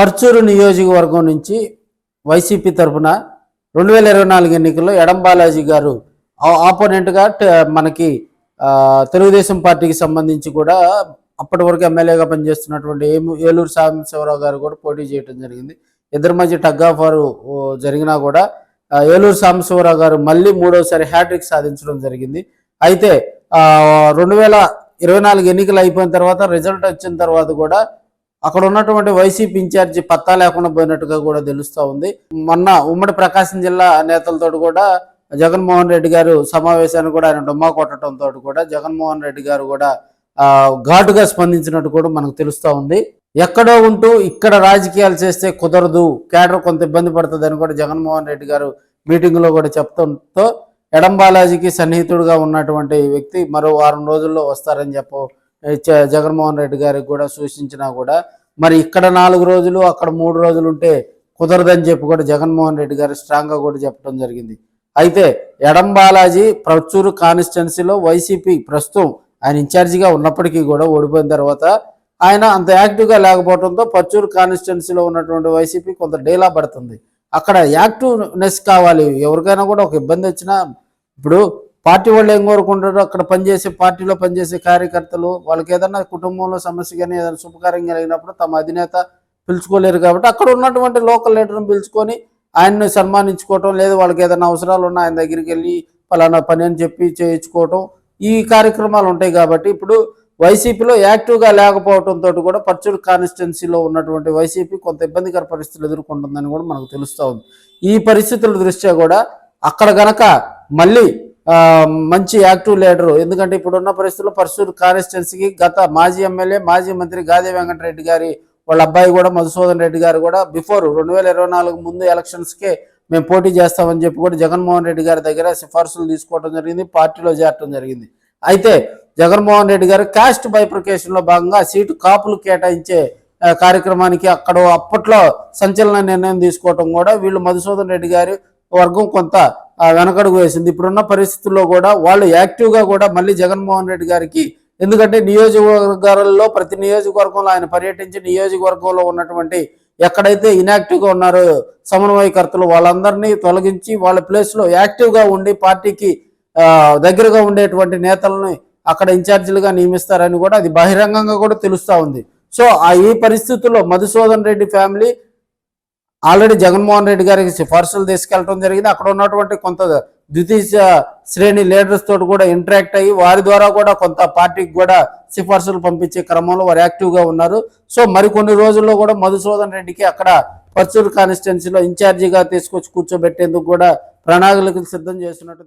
పర్చూరు నియోజకవర్గం నుంచి వైసీపీ తరఫున రెండు వేల ఇరవై నాలుగు ఎన్నికల్లో ఎడం బాలాజీ గారు ఆపోనెంట్గా మనకి తెలుగుదేశం పార్టీకి సంబంధించి కూడా అప్పటి వరకు ఎమ్మెల్యేగా పనిచేస్తున్నటువంటి ఏలూరు సాంబశివరావు గారు కూడా పోటీ చేయడం జరిగింది. ఇద్దరి మధ్య టగ్ ఆఫ్ జరిగినా కూడా ఏలూరు సాంబశివరావు గారు మళ్ళీ మూడోసారి హ్యాట్రిక్ సాధించడం జరిగింది. అయితే రెండు వేల ఇరవై నాలుగు ఎన్నికలు అయిపోయిన తర్వాత రిజల్ట్ వచ్చిన తర్వాత కూడా అక్కడ ఉన్నటువంటి వైసీపీ ఇన్ఛార్జి పత్తా లేకుండా పోయినట్టుగా కూడా తెలుస్తూ ఉంది. మొన్న ఉమ్మడి ప్రకాశం జిల్లా నేతలతో కూడా జగన్మోహన్ రెడ్డి గారు సమావేశాన్ని కూడా ఆయన డొమ్మా కొట్టడంతో కూడా జగన్మోహన్ రెడ్డి గారు కూడా ఘాటుగా స్పందించినట్టు కూడా మనకు తెలుస్తూ ఉంది. ఎక్కడో ఉంటూ ఇక్కడ రాజకీయాలు చేస్తే కుదరదు కేడర్ కొంత ఇబ్బంది పడుతుందని కూడా జగన్మోహన్ రెడ్డి గారు మీటింగ్లో కూడా చెప్తంతో ఎడం బాలాజీకి సన్నిహితుడుగా ఉన్నటువంటి వ్యక్తి మరో వారం రోజుల్లో వస్తారని చెప్ప జగన్మోహన్ రెడ్డి గారికి కూడా సూచించినా కూడా మరి ఇక్కడ నాలుగు రోజులు అక్కడ మూడు రోజులు ఉంటే కుదరదని చెప్పి కూడా జగన్మోహన్ రెడ్డి గారు స్ట్రాంగ్గా కూడా చెప్పడం జరిగింది. అయితే ఎడం బాలాజీ ప్రచురు కాన్స్టిట్యున్సీలో వైసీపీ ప్రస్తుతం ఆయన ఇన్ఛార్జిగా ఉన్నప్పటికీ కూడా ఓడిపోయిన తర్వాత ఆయన అంత యాక్టివ్గా లేకపోవడంతో పచ్చూరు కాన్స్టిట్యున్సీలో ఉన్నటువంటి వైసీపీ కొంత డేలా పడుతుంది. అక్కడ యాక్టివ్నెస్ కావాలి. ఎవరికైనా కూడా ఒక ఇబ్బంది వచ్చినా ఇప్పుడు పార్టీ వాళ్ళు ఏం కోరుకుంటారో అక్కడ పనిచేసే పార్టీలో పనిచేసే కార్యకర్తలు వాళ్ళకి ఏదైనా కుటుంబంలో సమస్య కానీ ఏదైనా శుభకార్యం కలిగినప్పుడు తమ అధినేత పిలుచుకోలేరు కాబట్టి అక్కడ ఉన్నటువంటి లోకల్ లీడర్ని పిలుచుకొని ఆయన్ని సన్మానించుకోవటం లేదా వాళ్ళకి ఏదైనా అవసరాలు ఉన్నా ఆయన దగ్గరికి వెళ్ళి పలానా పని అని చెప్పి చేయించుకోవటం ఈ కార్యక్రమాలు ఉంటాయి కాబట్టి ఇప్పుడు వైసీపీలో యాక్టివ్గా లేకపోవడంతో కూడా పర్చూరు కాన్స్టిట్యున్సీలో ఉన్నటువంటి వైసీపీ కొంత ఇబ్బందికర పరిస్థితులు ఎదుర్కొంటుందని కూడా మనకు తెలుస్తూ ఉంది. ఈ పరిస్థితుల దృష్ట్యా కూడా అక్కడ గనక మళ్ళీ మంచి యాక్టివ్ లీడరు. ఎందుకంటే ఇప్పుడున్న పరిస్థితుల్లో పర్సూరు కాన్స్టిట్యున్సీకి గత మాజీ ఎమ్మెల్యే మాజీ మంత్రి గాదే వెంకటరెడ్డి గారి వాళ్ళ అబ్బాయి కూడా మధుసూదన్ రెడ్డి గారు కూడా బిఫోర్ రెండు వేల ఇరవై నాలుగు ముందు ఎలక్షన్స్కే మేము పోటీ చేస్తామని చెప్పి కూడా జగన్మోహన్ రెడ్డి గారి దగ్గర సిఫార్సులు తీసుకోవడం జరిగింది పార్టీలో చేరటం జరిగింది. అయితే జగన్మోహన్ రెడ్డి గారు కాస్ట్ బైప్రికేషన్లో భాగంగా సీటు కాపులు కేటాయించే కార్యక్రమానికి అక్కడ అప్పట్లో సంచలన నిర్ణయం తీసుకోవటం కూడా వీళ్ళు మధుసూదన్ రెడ్డి గారి వర్గం కొంత వెనకడుగు వేసింది. ఇప్పుడున్న పరిస్థితుల్లో కూడా వాళ్ళు యాక్టివ్గా కూడా మళ్ళీ జగన్మోహన్ రెడ్డి గారికి ఎందుకంటే నియోజకవర్గాలలో ప్రతి నియోజకవర్గంలో ఆయన పర్యటించి నియోజకవర్గంలో ఉన్నటువంటి ఎక్కడైతే ఇనాక్టివ్గా ఉన్నారో సమన్వయకర్తలు వాళ్ళందరినీ తొలగించి వాళ్ళ ప్లేస్లో యాక్టివ్గా ఉండి పార్టీకి దగ్గరగా ఉండేటువంటి నేతలని అక్కడ ఇన్ఛార్జీలుగా నియమిస్తారని కూడా అది బహిరంగంగా కూడా తెలుస్తూ ఉంది. సో ఆ ఈ పరిస్థితుల్లో మధుసూదన్ రెడ్డి ఫ్యామిలీ ఆల్రెడీ జగన్మోహన్ రెడ్డి గారికి సిఫార్సులు తీసుకెళ్ళడం జరిగింది. అక్కడ ఉన్నటువంటి కొంత ద్వితీయ శ్రేణి లీడర్స్ తోటి కూడా ఇంటరాక్ట్ అయ్యి వారి ద్వారా కూడా కొంత పార్టీకి కూడా సిఫార్సులు పంపించే క్రమంలో వారు యాక్టివ్గా ఉన్నారు. సో మరికొన్ని రోజుల్లో కూడా మధుసూదన్ రెడ్డికి అక్కడ పర్చూరు కాన్స్టిట్యున్సీలో ఇన్ఛార్జిగా తీసుకొచ్చి కూర్చోబెట్టేందుకు కూడా ప్రణాళికలు సిద్ధం చేస్తున్నట్టు